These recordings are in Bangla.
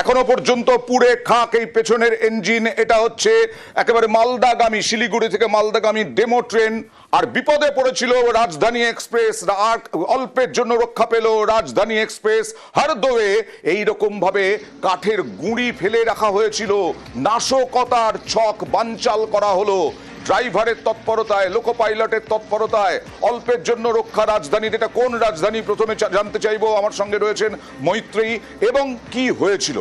এখনও পর্যন্ত পুড়ে খাক এই পেছনের ইঞ্জিন এটা হচ্ছে একেবারে মালদাগামী, শিলিগুড়ি থেকে মালদাগামী ডেমো ট্রেন আর বিপদে পড়েছিল রাজধানী এক্সপ্রেস অল্পের জন্য রক্ষা পেল রাজধানী এক্সপ্রেস হারদোয়ে ভাবে কাঠের গুঁড়ি ফেলে রাখা হয়েছিল। নাশকতার ছক বানচাল করা হলো। ড্রাইভারের তৎপরতায় লোকো পাইলটের তৎপরতায়, অল্পের জন্য রক্ষা রাজধানীর। এটা কোন রাজধানী? প্রথমে জানতে চাইব। আমার সঙ্গে রয়েছেন মৈত্রী এবং কি হয়েছিল?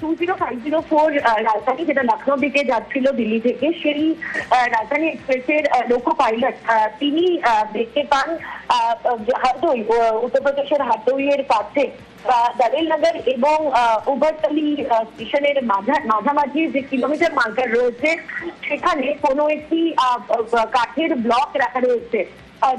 Two zero five zero four Rajdhani যেটা লখনৌ দিকে যাচ্ছিল দিল্লি থেকে, সেই রাজধানী এক্সপ্রেসের লোকো পাইলট তিনি দেখতে পান হারদই উত্তরপ্রদেশের হারদইয়ের কাছে দারেল নগর এবং উবারতলি স্টেশনের মাঝা- মাঝামাঝি যে কিলোমিটার মার্কার রয়েছে, সেখানে কোনো একটি কাঠের ব্লক রাখা রয়েছে।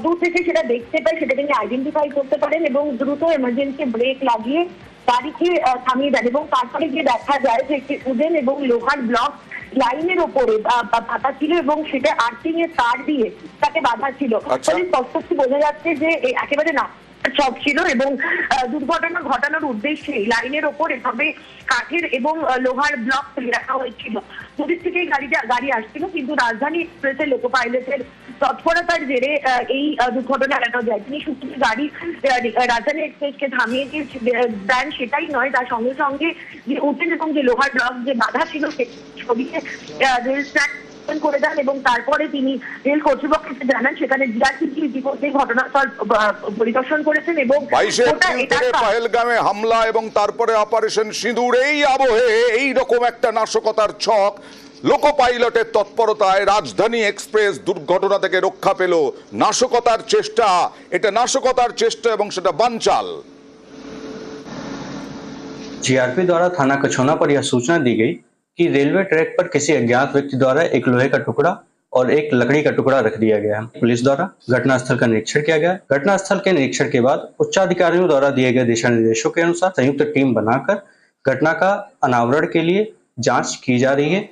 দূর থেকে সেটা দেখতে পাই, সেটা তিনি আইডেন্টিফাই করতে পারেন এবং দ্রুত এমার্জেন্সি ব্রেক লাগিয়ে গাড়িকে থামিয়ে দেন এবং তারপরে গিয়ে দেখা যায় যে একটি উডেন এবং লোহার ব্লক লাইনের ওপরে বা- ছিল এবং সেটা আর্থিং এর তার দিয়ে তাকে বাধা ছিল আচ্ছা। ফলে স্পষ্ট বোঝা যাচ্ছে যে একেবারে না সব ছিল এবং দুর্ঘটনা ঘটানোর উদ্দেশ্যে লাইনের ওপর এভাবে কাঠের এবং লোহার ব্লক ফেলে রাখা হয়েছিল দুদিক থেকেই গাড়িটা গাড়ি আসছিল কিন্তু রাজধানী এক্সপ্রেসের লোকো পাইলটের তৎপরতার জেরে এই দুর্ঘটনা এড়ানো যায়। তিনি শুধু যে গাড়ি রাজধানী এক্সপ্রেসকে থামিয়ে দিয়ে দেন সেটাই নয় তার সঙ্গে সঙ্গে যে উঠেন এবং যে লোহার ব্লক যে বাধা ছিল সে ছবিকে রেল ট্র্যাক করে দেন এবং তারপরে তিনি রেল কর্তৃপক্ষকে জানান সেখানে জিআরপিসি ইতিমধ্যে ঘটনাস্থল পরিদর্শন করেছেন এবং পাহেলগামে হামলা এবং তারপরে অপারেশন সিঁদুর এই আবহে এই রকম একটা নাশকতার ছক লোকো পাইলটের তৎপরতায় রাজধানী এক্সপ্রেস দুর্ঘটনা থেকে রক্ষা পেল নাশকতার চেষ্টা এটা নাশকতার চেষ্টা এবং সেটা বানচাল जीआरपी द्वारा थाना कछोना पर यह सूचना दी गई कि रेलवे ट्रैक पर किसी अज्ञात व्यक्ति द्वारा एक लोहे का टुकड़ा और एक लकड़ी का टुकड़ा रख दिया गया है पुलिस द्वारा घटनास्थल का निरीक्षण किया गया घटनास्थल के निरीक्षण के बाद उच्चाधिकारियों द्वारा दिए गए दिशा निर्देशों के अनुसार संयुक्त टीम बनाकर घटना का अनावरण के लिए जांच की जा रही है